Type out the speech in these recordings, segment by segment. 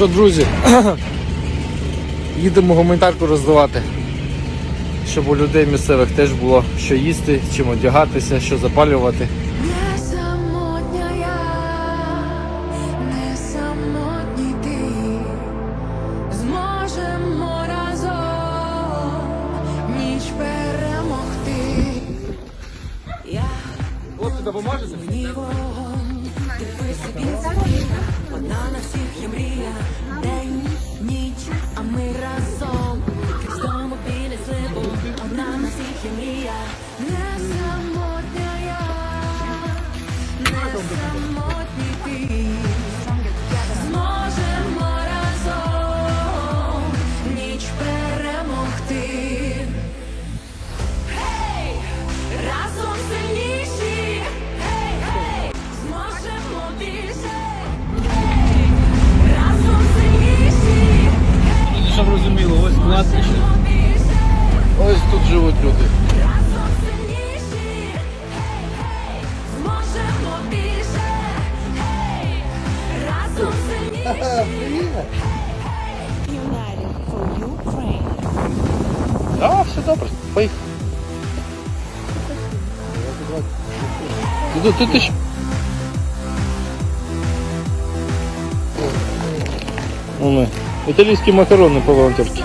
Що, друзі, їдемо гуманітарку роздавати, щоб у людей місцевих теж було що їсти, чим одягатися, що запалювати. Не самотня Щоб розуміло, ось кладбище. Ось тут живуть люди. Разом сильніші! Гей, гей! Зможемо більше! Гей! Разом сильніші! United for Ukraine. А, все добре, поїхали. Ти, ти, ти, Ну, ми. Італійські макарони по волонтерськи.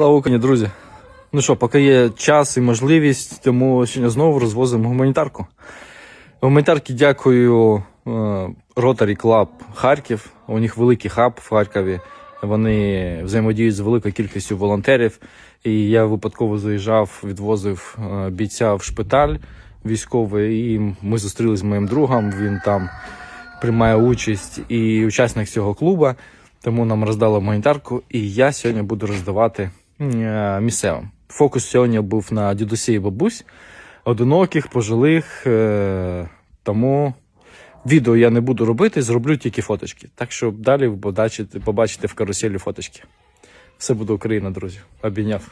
Слава Україні, друзі. Ну що, поки є час і можливість, тому сьогодні знову розвозимо гуманітарку. Гуманітарки дякую е, Rotary Club Харків. У них великий хаб в Харкові. Вони взаємодіють з великою кількістю волонтерів. І я випадково заїжджав, відвозив е, бійця в шпиталь військовий, і ми зустрілися з моїм другом. Він там приймає участь і учасник цього клубу. Тому нам роздали гуманітарку, і я сьогодні буду роздавати Е, місцевим. Фокус сьогодні був на дідусі і бабусь, одиноких, пожилих. Е, тому відео я не буду робити, зроблю тільки фоточки. Так що далі побачите, побачите в каруселі фоточки. Все буде Україна, друзі. Обійняв.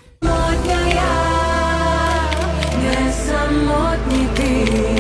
Самотні ти.